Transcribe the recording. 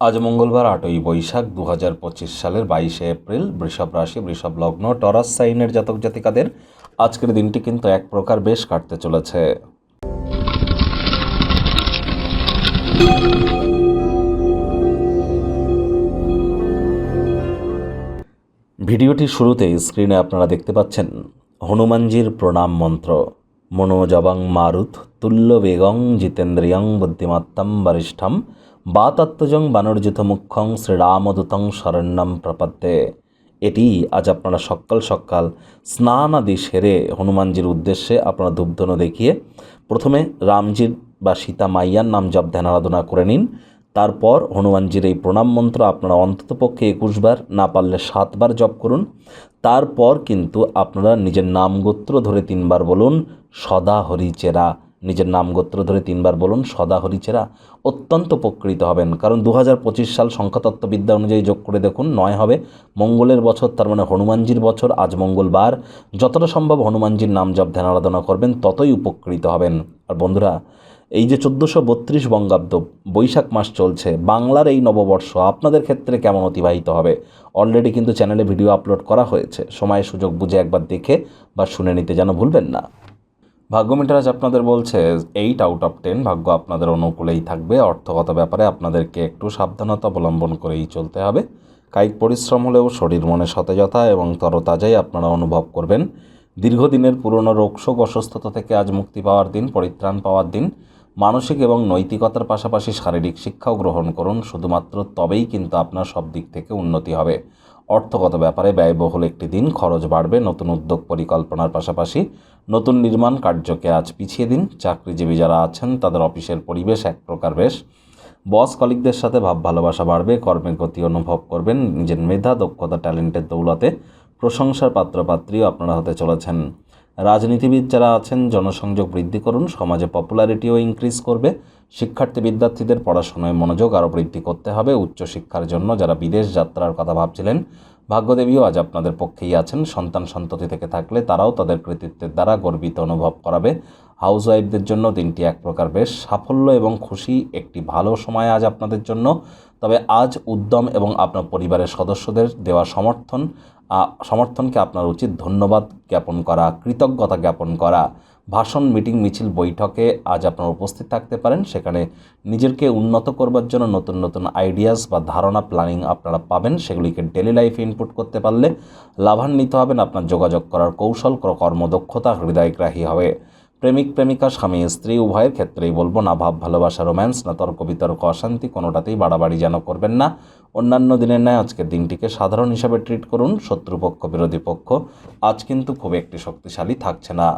আজ মঙ্গলবার আটই বৈশাখ দু হাজার পঁচিশ সালের বাইশে এপ্রিল বৃষভ রাশি, বৃষভ লগ্ন, টরাস, সাইনের জাতক জাতিকাদের আজকের দিনটি কিন্তু এক প্রকার বেশ কাটতে চলেছে। ভিডিওটির শুরুতেই স্ক্রিনে আপনারা দেখতে পাচ্ছেন হনুমানজির প্রণাম মন্ত্র। মনোজবং মারুত, তুল্য বেগং জিতেন্দ্রিয়ং বুদ্ধিমত্তম বরিষ্ঠম বাতাত্মজং বানর্জিত মুখ্যং শ্রীরামদূতং শরণ্যম প্রপদ্যে। এটি আজ আপনারা সকাল সকাল স্নান আদি সেরে হনুমানজির উদ্দেশ্যে আপনারা ধূপধনু দেখিয়ে প্রথমে রামজির বা সীতা মাইয়ার নাম জপ ধ্যান আরাধনা করে নিন। তারপর হনুমানজির এই প্রণাম মন্ত্র আপনারা অন্ততপক্ষে একুশবার না পারলে সাতবার জপ করুন। তারপর কিন্তু আপনারা নিজের নাম গোত্র ধরে তিনবার বলুন, সদা হরিচেরা। নিজের নাম গোত্র ধরে তিনবার বলুন, সদা হরিচেরা, অত্যন্ত উপকৃত হবেন। কারণ দু হাজার পঁচিশ সাল সংখ্যাতত্ত্ববিদ্যা অনুযায়ী যোগ করে দেখুন, নয় হবে মঙ্গলের বছর, তার মানে হনুমানজির বছর, আজ মঙ্গলবার। যতটা সম্ভব হনুমানজির নাম জপ ধ্যান আরাধনা করবেন, ততই উপকৃত হবেন। আর বন্ধুরা, এই যে চোদ্দোশো বত্রিশ বঙ্গাব্দ বৈশাখ মাস চলছে, বাংলার এই নববর্ষ আপনাদের ক্ষেত্রে কেমন অতিবাহিত হবে? অলরেডি কিন্তু চ্যানেলে ভিডিও আপলোড করা হয়েছে। সময় সুযোগ বুঝে একবার দেখে বা শুনে নিতে যেন ভুলবেন না। ভাগ্য মিটারাজ আপনাদের বলছে এইট আউট অফ টেন ভাগ্য আপনাদের অনুকূলেই থাকবে। অর্থগত ব্যাপারে আপনাদেরকে একটু সাবধানতা অবলম্বন করেই চলতে হবে। কায়িক পরিশ্রম হলেও শরীর মনে সতেজতা এবং তরতাজাই আপনারা অনুভব করবেন। দীর্ঘদিনের পুরনো রোগশোক অসুস্থতা থেকে আজ মুক্তি পাওয়ার দিন, পরিত্রাণ পাওয়ার দিন। মানসিক এবং নৈতিকতার পাশাপাশি শারীরিক শিক্ষাও গ্রহণ করুন। শুধুমাত্র তবেই কিন্তু আপনার সব দিক থেকে উন্নতি হবে। অর্থগত ব্যাপারে ব্যয়বহুল একটি দিন, খরচ বাড়বে, নতুন উদ্যোগ পরিকল্পনার পাশাপাশি নতুন নির্মাণ কার্যকে আজ পিছিয়ে দিন। চাকরিজীবী যারা আছেন, তাদের অফিসের পরিবেশ এক প্রকার বেশ। বস কলিকদের সাথে ভাব ভালোবাসা বাড়বে কর্মের গতি অনুভব করবেন। নিজের মেধা, দক্ষতা, ট্যালেন্টের দৌলতে প্রশংসার পাত্রপাত্রীও আপনারা হতে চলেছেন। রাজনীতিবিদ যারা আছেন, জনসংযোগ বৃদ্ধি করুন, সমাজে পপুলারিটিও ইনক্রিজ করবে, শিক্ষার্থী বিদ্যার্থীদের পড়াশোনায় মনোযোগ আরও বৃদ্ধি করতে হবে, উচ্চশিক্ষার জন্য যারা বিদেশ যাত্রার কথা ভাবছিলেন, ভাগ্যদেবীও আজ আপনাদের পক্ষেই আছেন, সন্তান সন্ততি থেকে থাকলে তারাও তাদের কৃতিত্বের দ্বারা গর্বিত অনুভব করাবে। হাউস ওয়াইফদের জন্য দিনটি এক প্রকার বেশ সাফল্য এবং খুশি, একটি ভালো সময় আজ আপনাদের জন্য। তবে আজ উদ্যম এবং আপনার পরিবারের সদস্যদের দেওয়া সমর্থন সমর্থনকে আপনার উচিত ধন্যবাদ জ্ঞাপন করা, কৃতজ্ঞতা জ্ঞাপন করা। ভাষণ, মিটিং, মিছিল, বৈঠকে আজ আপনারা উপস্থিত থাকতে পারেন। সেখানে নিজেকে উন্নত করবার জন্য নতুন নতুন আইডিয়াস বা ধারণা প্ল্যানিং আপনারা পাবেন। সেগুলিকে ডেলি লাইফে ইনপুট করতে পারলে লাভান্বিত হবেন। আপনার যোগাযোগ করার কৌশল, কর্মদক্ষতা হৃদয়গ্রাহী হবে। প্রেমিক, প্রেমিকা, স্বামী, স্ত্রী, উভয়ের ক্ষেত্রেই বলব না ভাব, ভালোবাসা, রোম্যান্স, না তর্ক, বিতর্ক, অশান্তি কোনোটাতেই বাড়াবাড়ি যেন করবেন না। অন্যান্য দিনের ন্যায় আজকের দিনটিকে সাধারণ হিসাবে ট্রিট করুন, শত্রুপক্ষ, বিরোধী পক্ষ। আজ কিন্তু খুব একটি শক্তিশালী থাকছে না।